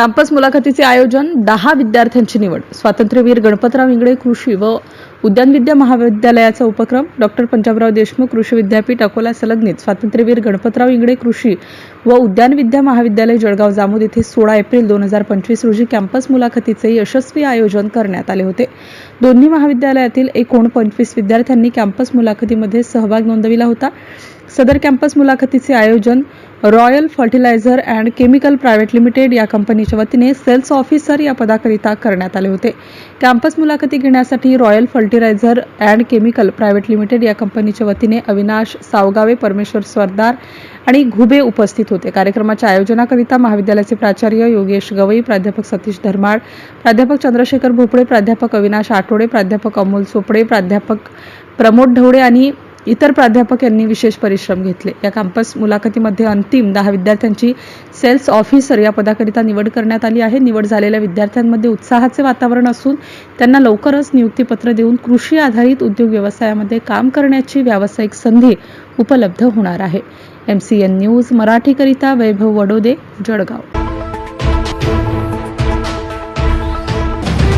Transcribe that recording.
Campus मुलाखतीचे आयोजन दहा विद्यार्थ्यांची निवड. स्वातंत्र्यवीर गणपतराव इंगळे कृषी व उद्यानविद्या महाविद्यालयाचा उपक्रम. डॉक्टर पंजाबराव देशमुख कृषी विद्यापीठ अकोला संलग्नित स्वातंत्र्यवीर गणपतराव इंगळे कृषी व उद्यानविद्या महाविद्यालय जळगाव जामोद येथे सोळा एप्रिल दोन हजार पंचवीस रोजी कॅम्पस मुलाखतीचे यशस्वी आयोजन करण्यात आले होते. दोन्ही महाविद्यालयातील एकूण पंचवीस विद्यार्थ्यांनी कॅम्पस मुलाखतीमध्ये सहभाग नोंदविला होता. सदर कॅम्पस मुलाखतीचे आयोजन royal fertiliser and chemical private limited या कंपनीच्या वतीने सेल्स ऑफिसर या पदाकरिता करण्यात आले होते. कॅम्पस मुलाखती घेण्यासाठी royal fertiliser and chemical private limited या कंपनीच्या वतीने अविनाश सावगावे परमेश्वर सरदार आणि घुबे उपस्थित होते. कार्यक्रमाच्या आयोजनाकरिता महाविद्यालयाचे प्राचार्य योगेश गवई प्राध्यापक सतीश धर्माळ प्राध्यापक चंद्रशेखर भोपळे प्राध्यापक अविनाश आठवडे प्राध्यापक अमोल चोपडे प्राध्यापक प्रमोद ढवळे आणि इतर प्राध्यापक यांनी विशेष परिश्रम घेतले. या कॅम्पस मुलाखतीमध्ये अंतिम दहा विद्यार्थ्यांची सेल्स ऑफिसर या पदाकरिता निवड करण्यात आली आहे. निवड झालेल्या विद्यार्थ्यांमध्ये उत्साहाचे वातावरण असून त्यांना लवकरच नियुक्तीपत्र देऊन कृषी आधारित उद्योग व्यवसायामध्ये काम करण्याची व्यावसायिक संधी उपलब्ध होणार आहे. एम सी एन न्यूज मराठीकरिता वैभव वडोदे जळगाव.